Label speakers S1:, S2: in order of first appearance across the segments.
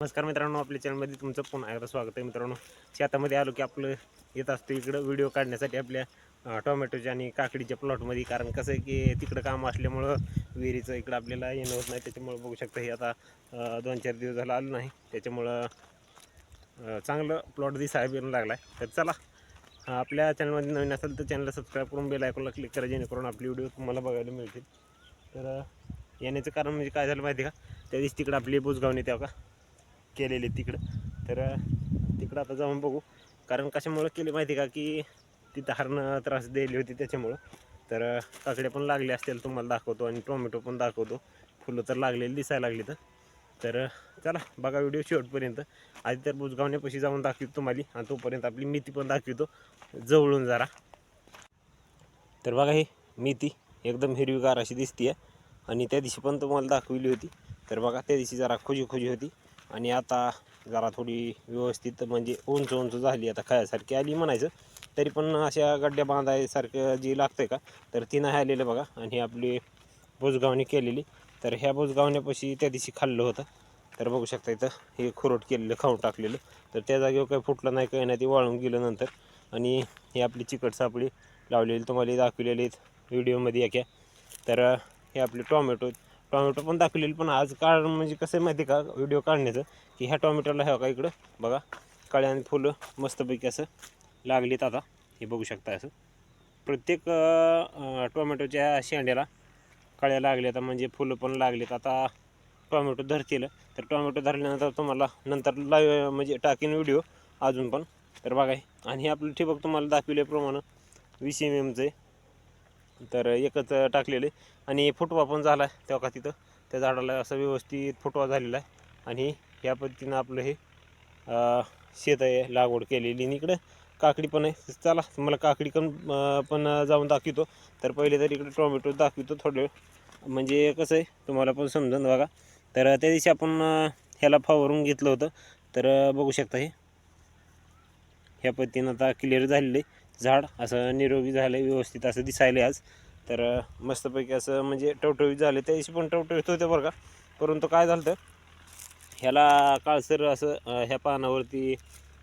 S1: नमस्कार मित्रांनो आपल्या चॅनलमध्ये तुमचं पुन्हा एकदा स्वागत आहे मित्रांनो. शेतामध्ये आलो की आपलं येत असतं इकडं व्हिडिओ काढण्यासाठी आपल्या अं, टोमॅटोच्या आणि काकडीच्या प्लॉटमध्ये. कारण कसं आहे की तिकडं काम असल्यामुळं विहिरीचं इकडं आपल्याला येणं होत नाही. त्याच्यामुळं बघू शकता हे आता दोन चार दिवस झालं आलं नाही. त्याच्यामुळं चांगलं प्लॉट दिसायला येऊन लागला आहे तर चला आपल्या चॅनलमध्ये नवीन असेल तर चॅनलला सबस्क्राईब करून बेल आयकॉनला क्लिक करा जेणेकरून आपली व्हिडिओ तुम्हाला बघायला मिळतील. तर येण्याचं कारण म्हणजे काय झालं माहिती का? त्या दिवशी तिकडं आपली बुजगावणी तेव्हा का केलेले तिकडं. तर तिकडं आता जाऊन बघू. कारण कशामुळं केले माहिती का की तिथं हरणं त्रास दिली होती त्याच्यामुळं. तर काकडे काकड्या पण लागल्या असतील तुम्हाला दाखवतो. आणि टोमॅटो पण दाखवतो. फुलं तर लागलेली दिसायला लागली तर. तर चला बघा व्हिडिओ शेवटपर्यंत. आधी तर बुजगावण्यापाशी जाऊन दाखवतो तुम्हाला. आणि तोपर्यंत आपली मेथी पण दाखवतो. जवळून जरा. तर बघा हे मेथी एकदम हिरवीगार अशी दिसते आणि त्या दिवशी पण तुम्हाला दाखवली होती. तर बघा त्या दिवशी जरा खोजी खोजी होती. आणि आता जरा थोडी व्यवस्थित म्हणजे उंच उंच झाली आता खायासारखी आली म्हणायचं. तरी पण अशा गड्ड्या बांधायसारखं जी लागतं का तर ती नाही आलेलं बघा. आणि ही आपली बुजगावणी केलेली तर ह्या बुजगावण्यापाशी त्या दिवशी खाल्लं होतं. तर बघू शकता इथं हे खुरट केलेलं खाऊन टाकलेलं. तर त्या जागेवर काही फुटलं नाही काही नाही ते वाळून गेलं नंतर. आणि हे आपली चिकट सापळी लावलेली तुम्हाला दाखवलेली आहेत व्हिडिओमध्ये याक्या तर हे आपले टॉमॅटो टॉमॅटो पण दाखवलेली पण आज काळ म्हणजे कसं आहे माहिती आहे का? व्हिडिओ काढण्याचं की ह्या टॉमॅटोला ह्या का इकडं बघा काळ्या आणि फुलं मस्तपैकी असं लागलीत आता. हे बघू शकता असं. प्रत्येक टोमॅटोच्या शेंड्याला कळ्या लागल्यात म्हणजे फुलं पण लागलीत. आता टोमॅटो धरतील तर टोमॅटो धरल्यानंतर तुम्हाला नंतर लाईव्ह म्हणजे टाकीन व्हिडिओ अजून पण. तर बघा आणि हे आपलं ठिबक तुम्हाला दाखविल्याप्रमाणे वीस एम एमचं आहे. तर एकच टाकलेलं. आहे आणि फुटवा पण झाला आहे तेव्हा का तिथं. त्या झाडाला असं व्यवस्थित फुटवा झालेला आहे. आणि या पद्धतीनं आपलं हे शेत आहे लागवड केलेली. आणि इकडं काकडी पण आहे. चला मला काकडी पण पण जाऊन दाखवतो. तर पहिले तर इकडे टोमॅटो दाखवतो थोडं म्हणजे कसं आहे तुम्हाला पण समजून बघा. तर त्या दिवशी आपण ह्याला फवारून घेतलं होतं. तर बघू शकता हे. ह्या पद्धतीनं आता क्लिअर झालेलं आहे. झाड असं निरोगी झालं आहे व्यवस्थित असं दिसायला आज. तर मस्तपैकी असं म्हणजे टवटवीत झाले. त्या दिवशी पण टवटवीत होते बरं का. परंतु काय झालं तर ह्याला काळसर असं ह्या पानावरती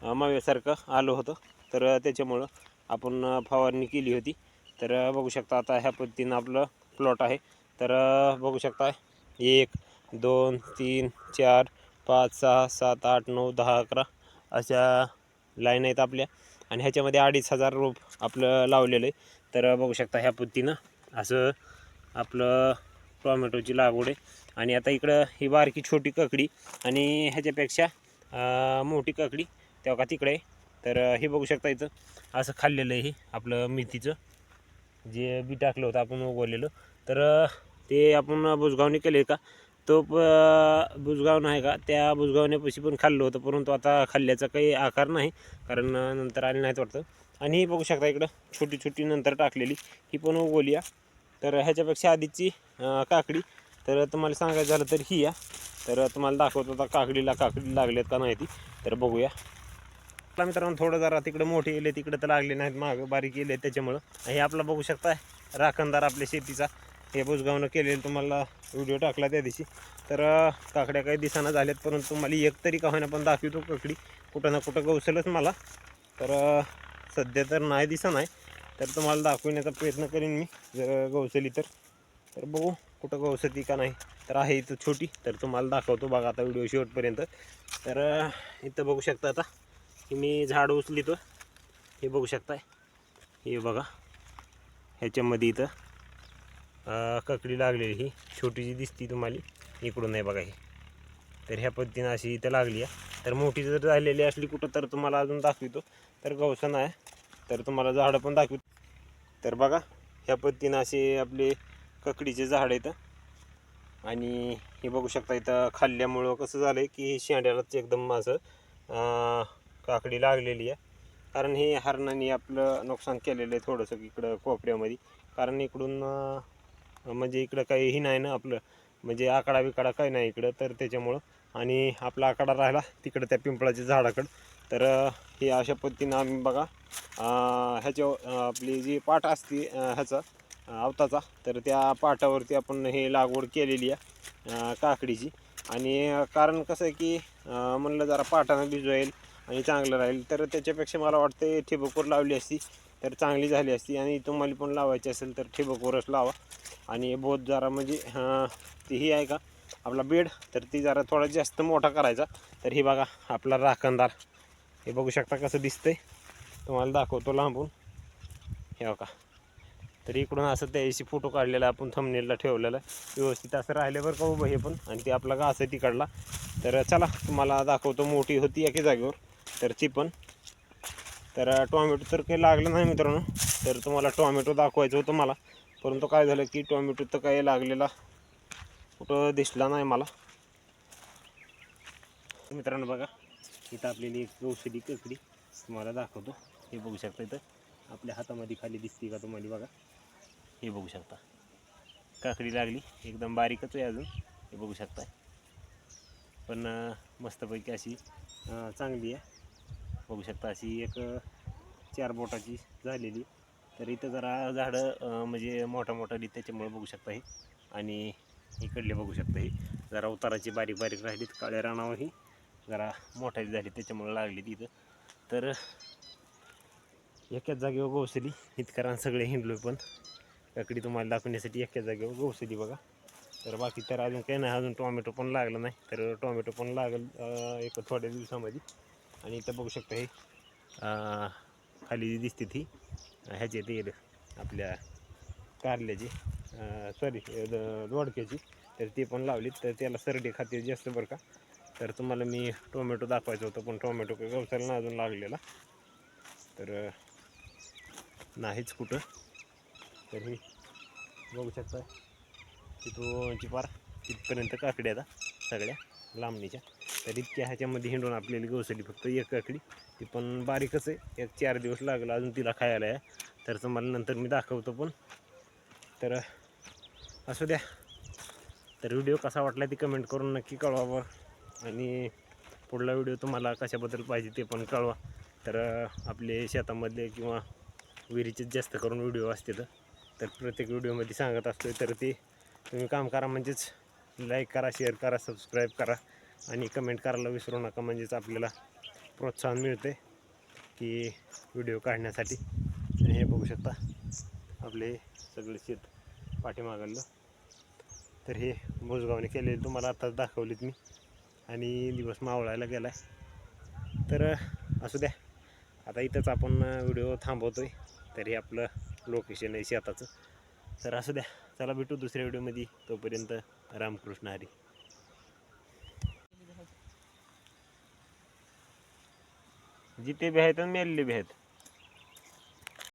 S1: माव्यासारखं आलं होतं. तर त्याच्यामुळं आपण फवारणी केली होती. तर बघू शकता आता ह्या पद्धतीनं आपलं प्लॉट आहे. तर बघू शकता एक दोन तीन चार पाच सहा सात आठ नऊ दहा अकरा अशा लाईन आहेत आपल्या. आणि ह्याच्यामध्ये अडीच हजार रोप आपलं लावलेलं आहे. तर बघू शकता ह्या पद्धतीनं असं आपलं टॉमॅटोची लागवड आहे. आणि आता इकडं ही बारकी छोटी ककडी आणि ह्याच्यापेक्षा मोठी ककडी तेव्हा का तिकडे आहे. तर हे बघू शकता इथं असं खाल्लेलं आहे हे आपलं मेथीचं. जे बी टाकलं होतं आपण उगवलेलं. तर ते आपण बुजगावणी केले का? तो प- बुजगाव नाही का? त्या बुजगावण्यापाशी पण खाल्लं होतं परंतु आता खाल्ल्याचा काही आकार नाही कारण नंतर आले नाहीत वाटतं. आणि ही बघू शकता इकडं छोटी छोटी नंतर टाकलेली ही पण उगवली या तर ह्याच्यापेक्षा आधीची काकडी तर तुम्हाला सांगायचं झालं तर ही या तर तुम्हाला दाखवत होता काकडीला काकडी लागल्यात का नाही ती. तर बघूया. आपला मित्रांनो थोडं जरा तिकडं मोठे गेले तिकडं तर लागले नाहीत मागं बारीक गेले त्याच्यामुळं. हे आपला बघू शकता राखणदार आपल्या शेतीचा. हे बुजगावनं केलेलं तुम्हाला व्हिडिओ टाकला त्या दिवशी. तर काकड्या काही दिसाना झाल्यात परंतु मला एक तरी का होईना पण दाखवतो काकडी. कुठं ना कुठं गवसलच मला. तर सध्या तर नाही दिसा नाही. तर तुम्हाला दाखवण्याचा प्रयत्न करीन मी जर गवसली तर. तर बघू कुठं गवसती का नाही. तर आहे इथं छोटी तर तुम्हाला दाखवतो बघा आता व्हिडिओ शेवटपर्यंत. तर इथं बघू शकता आता की मी झाड उचलितो हे बघू शकताय. हे बघा. ह्याच्यामध्ये इथं. ककडी लागलेली ही. छोटी जी दिसती तुम्हाला. इकडून नाही बघा ही. तर ह्या पद्धतीनं अशी इथं लागली आहे. तर मोठी जर झालेली असली कुठं तर तुम्हाला अजून दाखवितो. तर गवसन आहे तर तुम्हाला झाडं पण दाखवितो. तर बघा ह्या पद्धतीनं असे आपले ककडीचे झाड आहेत. आणि हे बघू शकता इथं खाल्ल्यामुळं कसं झालं आहे की शेंड्यालाच एकदम असं काकडी लागलेली आहे. कारण हे हरणाने आपलं नुकसान केलेलं आहे थोडंसं इकडं कोपऱ्यामध्ये. कारण इकडून म्हणजे इकडं काहीही नाही ना आपलं. म्हणजे आकडा बिकडा काही नाही इकडं तर त्याच्यामुळं. आणि आपला आकडा राहिला तिकडं त्या पिंपळाच्या झाडाकडं. तर हे अशा पद्धतीनं आम्ही बघा ह्याच्या आपली जी पाट असते ह्याचा अवताचा तर त्या पाटावरती आपण हे लागवड केलेली आहे काकडीची. आणि कारण कसं आहे की म्हणलं जरा पाटानं भिजवेल आणि चांगलं राहील. तर त्याच्यापेक्षा मला वाटतं ठिबकवर लावली असती तर चांगली झाली असती. आणि तुम्हाला पण लावायची असेल तर ठिबकवरच लावा. आणि बोध जरा म्हणजे तीही ती ही आहे का? आपला बेड तर ती जरा थोडा जास्त मोठा करायचा. तर ही बघा आपला राखणदार. हे बघू शकता कसं दिसतंय. तुम्हाला दाखवतो लांबून. हे बघा. तर इकडून असं त्याशी फोटो काढलेला आपण थमनेलला ठेवलेला. व्यवस्थित असं राहिले बरं का उभं हे पण. आणि ते आपला घास आहे तिकडला. तर चला तुम्हाला दाखवतो. मोठी होती एके जागेवर. तर ती पण. तर टोमॅटो तर काही लागलं नाही मित्रांनो. तर तुम्हाला टोमॅटो दाखवायचं होतं मला. परंतु काय झालं की टोमॅटो तर काही लागलेला कुठं दिसला नाही मला. मित्रांनो बघा इथं आपलेली एक औषधी ककडी तुम्हाला दाखवतो. हे बघू शकता इथं. आपल्या हातामध्ये खाली दिसते का तुम्हाला बघा. हे बघू शकता. काकडी लागली. एकदम बारीकच आहे अजून. हे बघू शकता पण मस्तपैकी अशी चांगली आहे. बघू शकता अशी एक चार बोटाची झालेली. तर इथं जरा झाडं म्हणजे मोठा मोठा त्याच्यामुळे बघू शकता हे. आणि इकडले बघू शकता हे. जरा उताराची बारीक बारीक राहिलीत काळ्या रानावरही जरा मोठ्याची झाली त्याच्यामुळे लागली तिथं तर एकाच जागेवर गौसली इतकरान सगळे हिंडलो पण. काकडी तुम्हाला दाखवण्यासाठी एकाच जागेवर गौसली बघा. तर बाकी तर अजून काही नाही अजून टोमॅटो पण लागलं नाही. तर टोमॅटो पण लागेल एक थोड्या दिवसामध्ये. आणि इथं बघू शकता हे खाली जी दिसते ती ह्याचे तेल आपल्या कारल्याची सॉरी दोडक्याची तर ते पण लावलीत. तर त्याला सरडे खाते जास्त बरं का. तर तुम्हाला मी टोमॅटो दाखवायचं होतं पण टोमॅटो काही गवसाला नाही अजून लागलेला. तर नाहीच कुठं. तर हे बघू शकता तिथूनची पार तिथपर्यंत काकड्या आता सगळ्या लांबणीच्या. तर इतक्या ह्याच्यामध्ये हिंडून आपल्याला गवसली फक्त एक काकडी ती पण बारीकच आहे. एक चार दिवस लागला अजून तिला खायला. आहे तर तुम्हाला नंतर मी दाखवतो पण. तर असू द्या. तर व्हिडिओ कसा वाटला ती कमेंट करून नक्की कळवा आणि पुढला व्हिडिओ तुम्हाला कशाबद्दल पाहिजे ते पण कळवा. तर आपले शेतामधले किंवा विहिरीचेच जास्त करून व्हिडिओ असते तर प्रत्येक व्हिडिओमध्ये सांगत असतो तर ते तुम्ही काम करा. म्हणजेच लाईक करा शेअर करा सबस्क्राईब करा. आणि कमेंट करायला विसरू नका. म्हणजेच आपल्याला प्रोत्साहन मिळते की व्हिडिओ काढण्यासाठी. आणि हे बघू शकता आपले सगळे शेत पाठीमागलं. तर हे बुजगावने केलेले तुम्हाला आताच दाखवलीत मी. आणि दिवस मावळायला गेला आहे तर असू द्या. आता इथंच आपण व्हिडिओ थांबवतो आहे तर हे आपलं लोकेशन आहे शेताचं. तर असू द्या. चला भेटू दुसऱ्या व्हिडिओमध्ये तोपर्यंत रामकृष्ण हरी. जिथे बी आहेत आणि मेलेले बी आहेत.